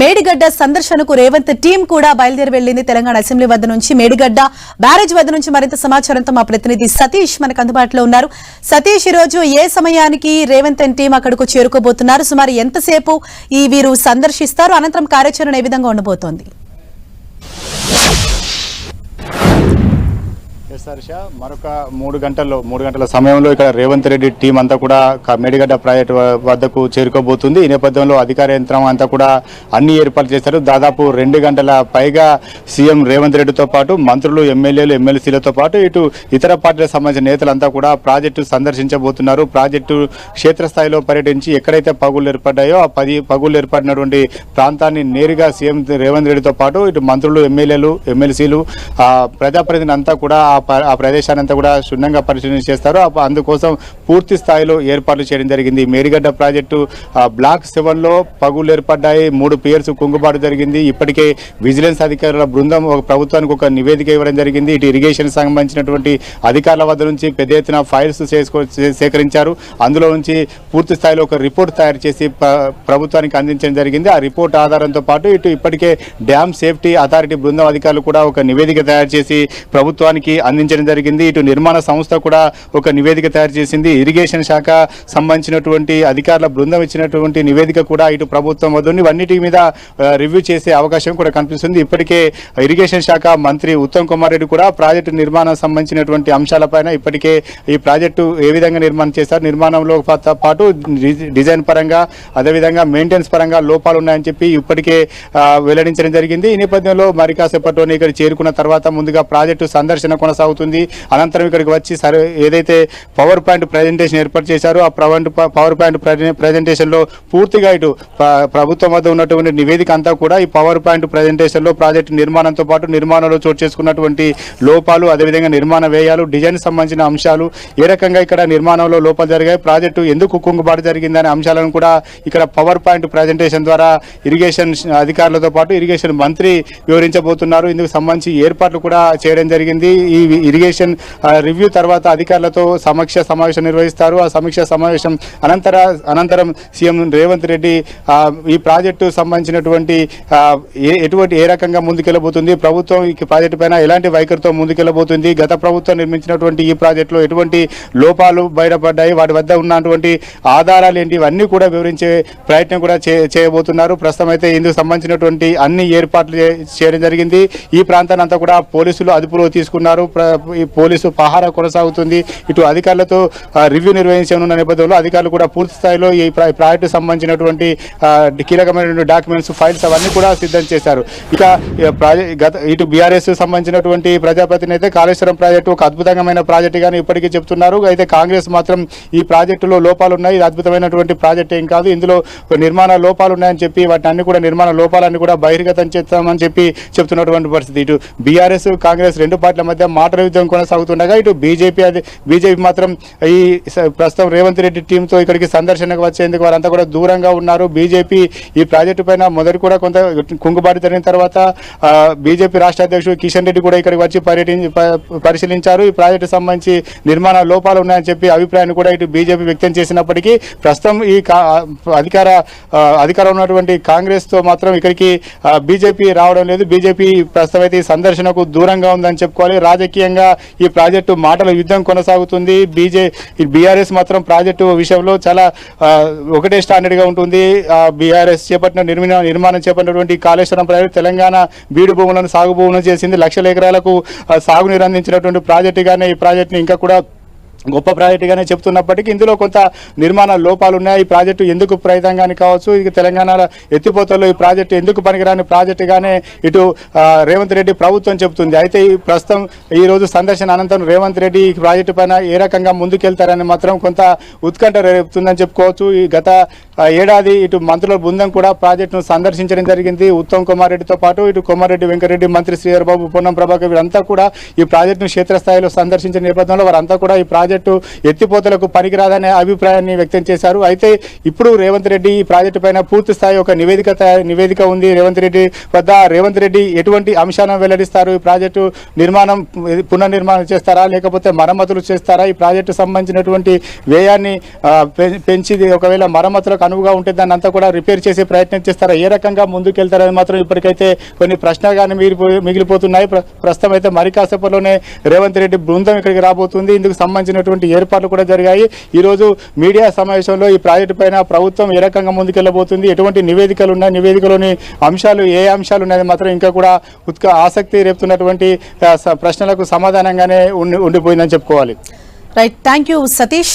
మేడిగడ్డ సందర్శనకు రేవంత్ టీం కూడా బయలుదేరి వెళ్ళింది తెలంగాణ అసెంబ్లీ వద్ద నుంచి. మేడిగడ్డ బ్యారేజ్ వద్ద నుంచి మరింత సమాచారంతో మా ప్రతినిధి సతీష్ మనకు అందుబాటులో ఉన్నారు. సతీష్ ఈరోజు రోజు ఏ సమయానికి రేవంత్ అండ్ టీం అక్కడకు చేరుకోబోతున్నారు సుమారు ఎంతసేపు ఈ వీరు సందర్శిస్తారు? అనంతరం కార్యాచరణ ఏ విధంగా ఉండబోతోంది? ఎస్ హర్ష. మరొక మూడు గంటల్లో మూడు గంటల సమయంలో ఇక్కడ రేవంత్ రెడ్డి టీం అంతా కూడా మేడిగడ్డ ప్రాజెక్టు వద్దకు చేరుకోబోతుంది. ఈ నేపథ్యంలో అధికార యంత్రం అంతా కూడా అన్ని ఏర్పాట్లు చేశారు. దాదాపు రెండు గంటల పైగా సీఎం రేవంత్ రెడ్డితో పాటు మంత్రులు ఎమ్మెల్యేలు ఎమ్మెల్సీలతో పాటు ఇటు ఇతర పార్టీలకు సంబంధించిన నేతలంతా కూడా ప్రాజెక్టు సందర్శించబోతున్నారు. ప్రాజెక్టు క్షేత్రస్థాయిలో పర్యటించి ఎక్కడైతే పగులు ఏర్పడ్డాయో ఆ పది పగులు ఏర్పడినటువంటి ప్రాంతాన్ని నేరుగా సీఎం రేవంత్ రెడ్డితో పాటు ఇటు మంత్రులు ఎమ్మెల్యేలు ఎమ్మెల్సీలు ఆ అంతా కూడా ఆ ప్రదేశానంతా ప్రదేశాన్ని కూడా క్షుణ్ణంగా పరిశీలన చేస్తారు అందుకోసం పూర్తి స్థాయిలో ఏర్పాట్లు చేయడం జరిగింది. మేరిగడ్డ ప్రాజెక్టు బ్లాక్ సెవెన్లో పగులు ఏర్పడ్డాయి మూడు పియర్స్ కుంగుబాటు జరిగింది. ఇప్పటికే విజిలెన్స్ అధికారుల బృందం ఒక ప్రభుత్వానికి ఒక నివేదిక ఇవ్వడం జరిగింది. ఇటు ఇరిగేషన్ సంబంధించినటువంటి అధికారుల వద్ద నుంచి పెద్ద ఎత్తున ఫైల్స్ చేసుకో సేకరించారు. అందులో నుంచి పూర్తి స్థాయిలో ఒక రిపోర్ట్ తయారు చేసి ప్రభుత్వానికి అందించడం జరిగింది. ఆ రిపోర్ట్ ఆధారంతో పాటు ఇటు ఇప్పటికే డ్యామ్ సేఫ్టీ అథారిటీ బృందం అధికారులు కూడా ఒక నివేదిక తయారు చేసి ప్రభుత్వానికి అందించడం జరిగింది. ఇటు నిర్మాణ సంస్థ కూడా ఒక నివేదిక తయారు చేసింది. ఇరిగేషన్ శాఖ సంబంధించినటువంటి అధికారుల బృందం ఇచ్చినటువంటి నివేదిక కూడా ఇటు ప్రభుత్వం వద్ద. ఉంది. ఇవన్నిటి మీద రివ్యూ చేసే అవకాశం కూడా కనిపిస్తుంది. ఇప్పటికే ఇరిగేషన్ శాఖ మంత్రి ఉత్తమ్ కుమార్ రెడ్డి కూడా ప్రాజెక్టు నిర్మాణం సంబంధించినటువంటి అంశాలపైన ఇప్పటికే ఈ ప్రాజెక్టు ఏ విధంగా నిర్మాణం చేశారు నిర్మాణంలో పాటు డిజైన్ పరంగా అదేవిధంగా మెయింటెనెన్స్ పరంగా లోపాలు ఉన్నాయని చెప్పి ఇప్పటికే వెల్లడించడం జరిగింది. ఈ నేపథ్యంలో మరి కాసేపట్లోనే ఇక్కడ చేరుకున్న తర్వాత ముందుగా ప్రాజెక్టు సందర్శన కొనసాగుతుంది. అనంతరం ఇక్కడికి వచ్చి సరే ఏదైతే పవర్ పాయింట్ ప్రజెంటేషన్ ఏర్పాటు చేశారో ఆ ప్రవన్ పవర్ పాయింట్ ప్రజెంటేషన్లో పూర్తిగా ఇటు ప్రభుత్వం వద్ద ఉన్నటువంటి నివేదిక అంతా కూడా ఈ పవర్ పాయింట్ ప్రజెంటేషన్లో ప్రాజెక్టు నిర్మాణంతో పాటు నిర్మాణంలో చోటు చేసుకున్నటువంటి లోపాలు అదేవిధంగా నిర్మాణ వ్యయాలు డిజైన్ సంబంధించిన అంశాలు ఏ రకంగా ఇక్కడ నిర్మాణంలో లోపాలు జరిగాయి ప్రాజెక్టు ఎందుకు కుంగుబాటు జరిగిందనే అంశాలను కూడా ఇక్కడ పవర్ పాయింట్ ప్రజెంటేషన్ ద్వారా ఇరిగేషన్ అధికారులతో పాటు ఇరిగేషన్ మంత్రి వివరించబోతున్నారు. ఇందుకు సంబంధించి ఏర్పాట్లు కూడా చేయడం జరిగింది. ఈ ఇరిగేషన్ రివ్యూ తర్వాత అధికారులతో సమీక్ష సమావేశం నిర్వహిస్తారు. ఆ సమీక్ష సమావేశం అనంతర అనంతరం సీఎం రేవంత్ రెడ్డి ఈ ప్రాజెక్టు సంబంధించినటువంటి ఏ ఎటువంటి ఏ రకంగా ముందుకెళ్ళబోతుంది ప్రభుత్వం ఈ ప్రాజెక్టు పైన ఎలాంటి వైఖరితో ముందుకెళ్ళబోతుంది గత ప్రభుత్వం నిర్మించినటువంటి ఈ ప్రాజెక్టులో ఎటువంటి లోపాలు బయటపడ్డాయి వాటి వద్ద ఉన్నటువంటి ఆధారాలు ఏంటి ఇవన్నీ కూడా వివరించే ప్రయత్నం కూడా చే- చేయబోతున్నారు. ప్రస్తుతం అయితే ఇందుకు సంబంధించినటువంటి అన్ని ఏర్పాట్లు చేయడం జరిగింది. ఈ ప్రాంతాన్ని అంతా కూడా పోలీసులు అదుపులో తీసుకున్నారు. ఈ పోలీసు పహారా కొనసాగుతుంది. ఇటు అధికారులతో రివ్యూ రివ్యూ నిర్వహించనున్న నేపథ్యంలో అధికారులు కూడా పూర్తి స్థాయిలో ఈ ప్రాజెక్టు సంబంధించినటువంటి కీలకమైనటువంటి డాక్యుమెంట్స్ ఫైల్స్ అవన్నీ కూడా సిద్ధం చేశారు. ఇక ప్రాజెక్ట్ గత ఇటు బీఆర్ఎస్ సంబంధించినటువంటి ప్రజాప్రతినిధి అయితే కాళేశ్వరం ప్రాజెక్టు ఒక అద్భుతమైన ప్రాజెక్టు గాని ఇప్పటికీ చెప్తున్నారు. అయితే కాంగ్రెస్ మాత్రం ఈ ప్రాజెక్టులో లోపాలు ఉన్నాయి ఇది అద్భుతమైనటువంటి ప్రాజెక్ట్ ఏం కాదు. ఇందులో నిర్మాణ లోపాలు ఉన్నాయని చెప్పి వాటిని అన్ని కూడా నిర్మాణ లోపాలన్నీ కూడా బహిర్గతం చేస్తామని చెప్పి చెప్తున్నటువంటి పరిస్థితి. ఇటు బీఆర్ఎస్ కాంగ్రెస్ రెండు పార్టీల మధ్య మాటల యుద్ధం కొనసాగుతుండగా ఇటు బీజేపీ అది బీజేపీ మాత్రం ఈ ప్రస్తుతం రేవంత్ రెడ్డి టీంతో ఇక్కడికి సందర్శనకు వచ్చేందుకు వారంతా కూడా దూరంగా ఉన్నారు. బీజేపీ ఈ ప్రాజెక్టు పైన మొదటి కూడా కొంత కుంగుబాటు జరిగిన తర్వాత బీజేపీ రాష్ట్ర అధ్యక్షుడు కిషన్ రెడ్డి కూడా ఇక్కడికి వచ్చి పర్యటించి పరిశీలించారు. ఈ ప్రాజెక్టు సంబంధించి నిర్మాణ లోపాలు ఉన్నాయని చెప్పి అభిప్రాయాన్ని కూడా ఇటు బీజేపీ వ్యక్తం చేసినప్పటికీ ప్రస్తుతం ఈ అధికార అధికారం ఉన్నటువంటి కాంగ్రెస్తో మాత్రం ఇక్కడికి బీజేపీ రావడం లేదు. బీజేపీ ప్రస్తుతం అయితే సందర్శనకు దూరంగా ఉందని చెప్పుకోవాలి. రాజకీయ రాజకీయంగా ఈ ప్రాజెక్టు మాటల యుద్ధం కొనసాగుతుంది. బీజే బీఆర్ఎస్ మాత్రం ప్రాజెక్టు విషయంలో చాలా ఒకటే స్టాండర్డ్గా ఉంటుంది. బీఆర్ఎస్ చేపట్టిన నిర్మిన నిర్మాణం చేపట్టినటువంటి కాళేశ్వరం ప్రాజెక్టు తెలంగాణ బీడు భూములను సాగు భూములను చేసింది లక్షల ఎకరాలకు సాగునీరు అందించినటువంటి ప్రాజెక్టుగానే ఈ ప్రాజెక్టుని ఇంకా కూడా గొప్ప ప్రాజెక్టుగానే చెప్తున్నప్పటికీ ఇందులో కొంత నిర్మాణ లోపాలు ఉన్నాయి ఈ ప్రాజెక్టు ఎందుకు ప్రయత్నంగానే కావచ్చు ఇది తెలంగాణలో ఎత్తిపోతల్లో ఈ ప్రాజెక్టు ఎందుకు పనికిరాని ప్రాజెక్టుగానే ఇటు రేవంత్ రెడ్డి ప్రభుత్వం చెబుతుంది అయితే ఈ ప్రస్తుతం ఈరోజు సందర్శన అనంతరం రేవంత్ రెడ్డి ఈ ప్రాజెక్టు పైన ఏ రకంగా ముందుకెళ్తారని మాత్రం కొంత ఉత్కంఠ రేపుతుందని చెప్పుకోవచ్చు. ఈ గత ఏడాది ఇటు మంత్రుల బృందం కూడా ప్రాజెక్టును సందర్శించడం జరిగింది. ఉత్తమ్ కుమార్ రెడ్డితో పాటు ఇటు కోమారెడ్డి వెంకరెడ్డి మంత్రి శ్రీధర్ బాబు పొన్నం ప్రభాకర్ వీరంతా కూడా ఈ ప్రాజెక్టును క్షేత్రస్థాయిలో సందర్శించిన నేపథ్యంలో వారంతా కూడా ఈ ప్రాజెక్టు ఎత్తిపోతలకు పనికిరాదనే అభిప్రాయాన్ని వ్యక్తం చేశారు. అయితే ఇప్పుడు రేవంత్ రెడ్డి ఈ ప్రాజెక్టు పైన పూర్తి స్థాయి ఒక నివేదిక నివేదిక ఉంది. రేవంత్ రెడ్డి వద్ద రేవంత్ రెడ్డి ఎటువంటి అంశాలను వెల్లడిస్తారు? ఈ ప్రాజెక్టు నిర్మాణం పునర్నిర్మాణం చేస్తారా? లేకపోతే మరమ్మతులు చేస్తారా? ఈ ప్రాజెక్టు సంబంధించినటువంటి వ్యయాన్ని ఆ, పెంచి ఒకవేళ మరమ్మతులకు అనువుగా ఉంటే దాన్ని అంతా కూడా రిపేర్ చేసే ప్రయత్నం చేస్తారా? ఏ రకంగా ముందుకెళ్తారని మాత్రం ఇప్పటికైతే కొన్ని ప్రశ్నగానే మిగిలిపో మిగిలిపోతున్నాయి. ప్ర- ప్రస్తుతం అయితే మరి కాసేపట్లోనే రేవంత్ రెడ్డి బృందం ఇక్కడికి రాబోతుంది. ఇందుకు సంబంధించినటువంటి ఏర్పాట్లు కూడా జరిగాయి. ఈ రోజు మీడియా సమావేశంలో ఈ ప్రాజెక్టు పైన ప్రభుత్వం ఏ రకంగా ముందుకెళ్ళబోతుంది ఎటువంటి నివేదికలు ఉన్నాయి? నివేదికలోని అంశాలు ఏ అంశాలు ఉన్నాయి మాత్రం ఇంకా కూడా ఉత్క ఆసక్తి రేపుతున్నటువంటి ప్రశ్నలకు సమాధానంగానే ఉండి ఉండిపోయిందని చెప్పుకోవాలి. Right thank you Satish